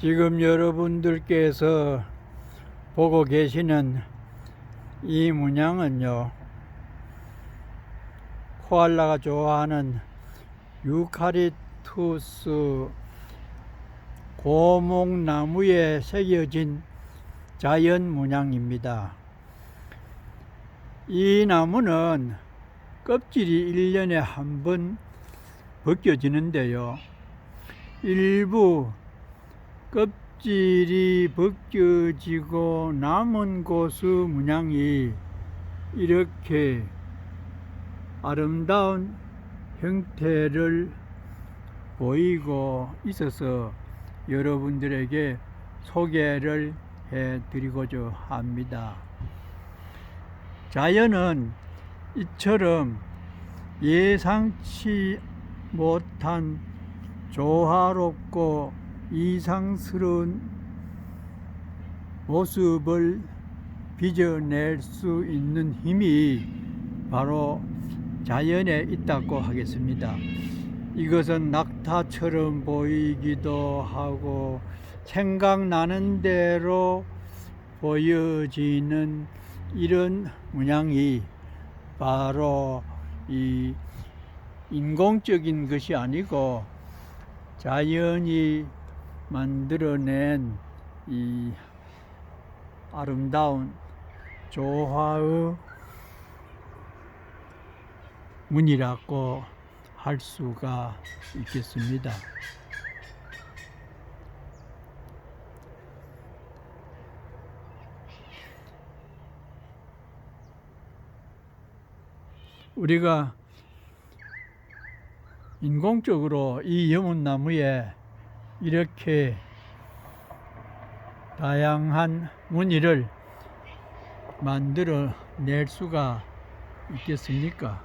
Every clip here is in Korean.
지금 여러분들께서 보고 계시는 이 문양은요, 코알라가 좋아하는 유카리투스 고목나무에 새겨진 자연 문양입니다. 이 나무는 껍질이 1년에 한 번 벗겨지는데요. 일부 껍질이 벗겨지고 남은 고수 문양이 이렇게 아름다운 형태를 보이고 있어서 여러분들에게 소개를 해 드리고자 합니다. 자연은 이처럼 예상치 못한 조화롭고 이상스러운 모습을 빚어낼 수 있는 힘이 바로 자연에 있다고 하겠습니다. 이것은 낙타처럼 보이기도 하고 생각나는 대로 보여지는 이런 문양이 바로 이 인공적인 것이 아니고 자연이 만들어낸 이 아름다운 조화의 문이라고 할 수가 있겠습니다. 우리가 인공적으로 이 여문나무에 이렇게 다양한 무늬를 만들어 낼 수가 있겠습니까?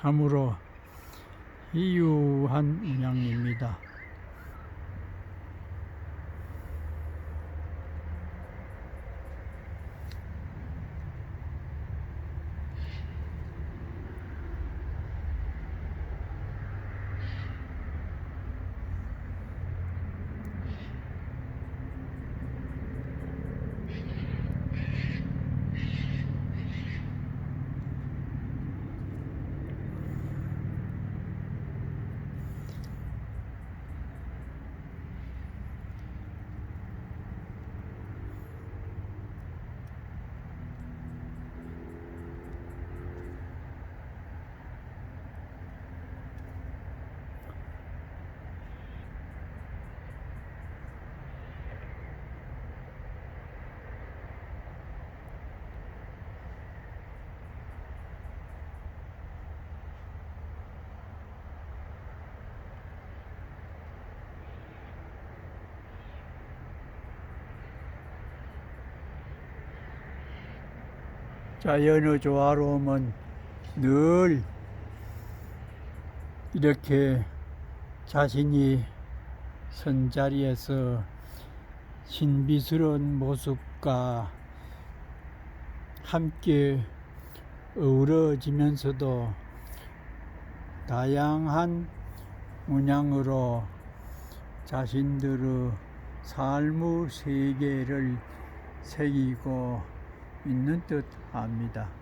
참으로 희유한 문양입니다. 자연의 조화로움은 늘 이렇게 자신이 선 자리에서 신비스러운 모습과 함께 어우러지면서도 다양한 문양으로 자신들의 삶의 세계를 새기고 있는 듯 합니다.